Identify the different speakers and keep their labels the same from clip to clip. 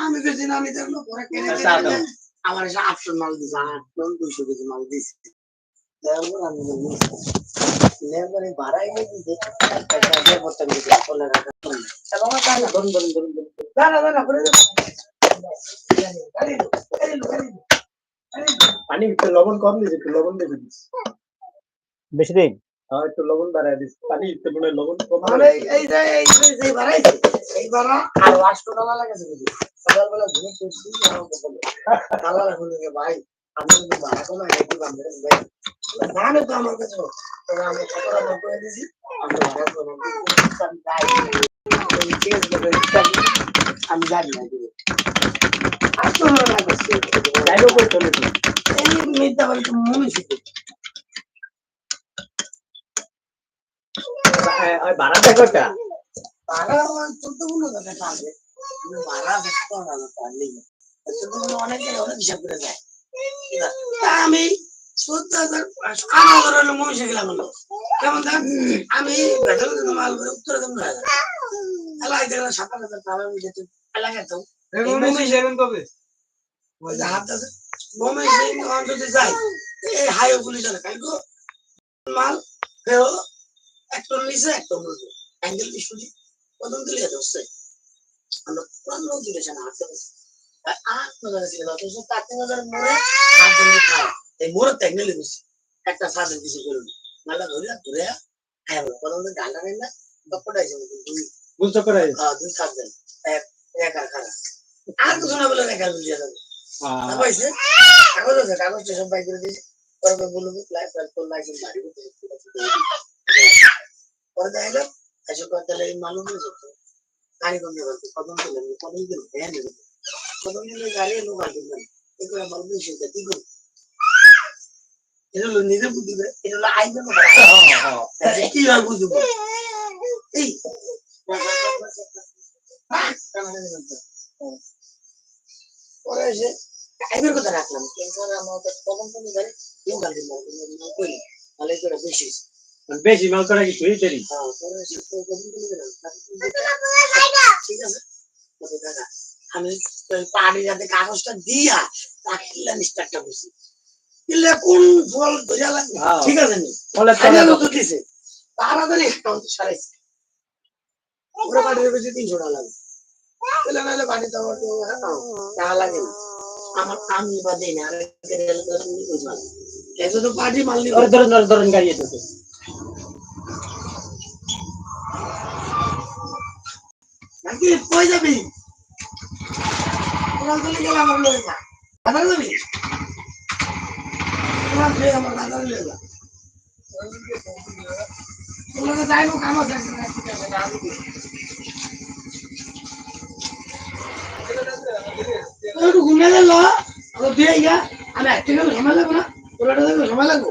Speaker 1: আমি বেশি না আমি দেখল পরে কেনে কেনে
Speaker 2: দাও।
Speaker 1: দে। আমার এসে আটশো মাল দিছে আট টন দুইশো কেজি মাল দিছে। দেওয়ার পর আমি নিয়েছি নেওয়ার পরে দিছে বর্তমান দিছে চলে রাখা এবং তাহলে ধরুন ধরুন ধরুন ধরুন দাঁড়া দাঁড়া করে দে গাড়ি গাড়ি গাড়ি গাড়ি
Speaker 2: পানি লবণ কম দিয়েছে লবণ দেবে।
Speaker 3: বেশি দিন?
Speaker 2: একটু লবণ বাড়ায় দিচ্ছে পানি মনে হয় লবণ কম
Speaker 1: মানে এই যে এই যে এই বাড়াইছে এই বাড়া আর লাস্ট টাকা লাগাছে বুঝি সকালবেলা ঘুরে করছি আমার বলে রাখুন ভাই আমি কিন্তু নাকি বান্ধব ভাই। জানো তো আমার কাছে আমি করে দিছি আমি ভাড়া কমাই আমি যাই এই আমি জানি না আর তো না করছি
Speaker 2: যাই হোক ওই চলে
Speaker 1: এই মিথ্যা বলে মনে শিখে
Speaker 2: কটা
Speaker 1: অনেক অনেক হিসাব করে যায়? তা আমি চোদ্দ হাজার পাঁচশো আট হাজার হলো মহিষে গেলাম হলো কেমন দেন আমি বেতন দিতে মাল করে উত্তরে দেবো না। এলাকায় দেখলাম সাত আট হাজার টাকা আমি এলাকায় তো ওই হাত আছে। মহিষ যদি যাই এই হাইও পুলিশ আছে কালকে মাল ফেরো এক টন নিচে এক টন উঠবে অ্যাঙ্গেল বিশুদ্ধি প্রথম দিলে হচ্ছে আমরা পনেরো দিলেছে না হাতে আট হাজার ছিল অথচ তার তিন হাজার মোড়ে আট জন খায় এই বসে। একটা সাদের কিছু করুন ধরে ধরে হ্যাঁ প্রথম দিন ডালটা নেই না দপ্পটা এসে দুই
Speaker 2: বুঝতে
Speaker 1: দুই দিন এক এক আর খারাপ আর কিছু না বলে দেখা বুঝিয়ে যাবে। পাইছে কাগজ আছে কাগজটা সব বাই করে দিয়েছে। পরে বলব লাইফ পরে দেখা গেল এসব কথা এই মালুম হয়ে যেত। গাড়ি বন্ধ কদম দিলাম কদম দিল ভ্যান দিল কদম দিলে গাড়ি এলো গাড়ি দিলাম এগুলো মাল বুঝে কি করব এটা হলো নিজে বুঝবে এটা হলো আইন কি আর বুঝব এই। পরে এসে আইনের কথা রাখলাম। কিন্তু আমাদের কদম কমে গেলে কেউ গাড়ি দিল করি তাহলে এটা বেশি
Speaker 2: বেশি মাল করা কিছু এই দেরি
Speaker 1: আমি পাহাড়ি যাতে কাগজটা দিয়া তাকে কিল্লা নিষ্ঠারটা বুঝি কিল্লা কোন ফল ধরে লাগবে?
Speaker 2: হ্যাঁ।
Speaker 1: ঠিক আছে নি?
Speaker 2: ফলে
Speaker 1: ফাইনাল তো দিছে তাড়াতাড়ি অ্যাকাউন্ট সারাইছে ওরা বাড়ি বেশি তিনশো টাকা লাগে। তাহলে নাহলে বাড়ি তো, হ্যাঁ, টাকা লাগে না। আমার আমি বা দেই না আরে
Speaker 2: ধরেন ধরেন গাড়ি
Speaker 1: কই যাবি? যাবি? তোমার লয়ে আমার দাদা লয়ে যা। তোমাকে যাইবো কাম আছে একটা, ঘুমিয়ে গেল আমি গেলে সময় লাগবে না তোলাটা দেখলে সময় লাগবে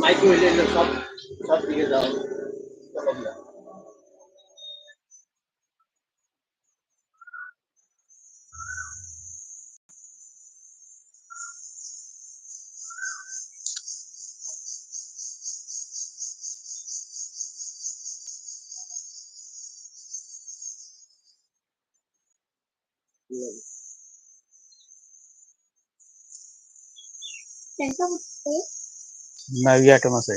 Speaker 2: মাইক হইলে সব সব দিকে
Speaker 3: যাওয়া ইয়ে আইটেম আছে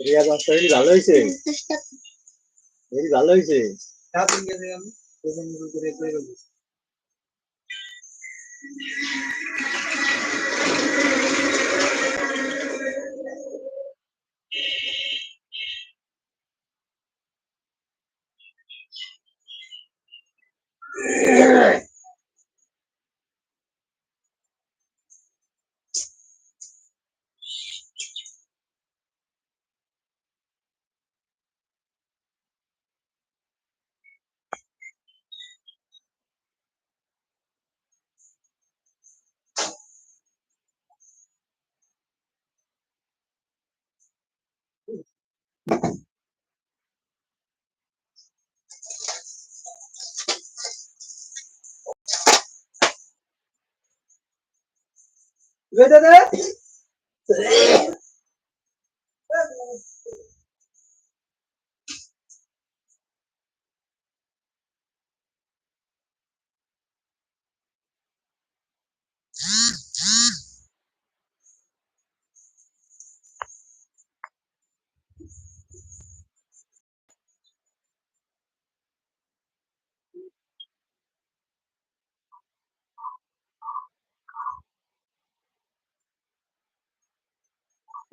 Speaker 4: রিয়া ভালো হয়েছে ভালো হয়েছে Ve de de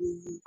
Speaker 4: 嗯。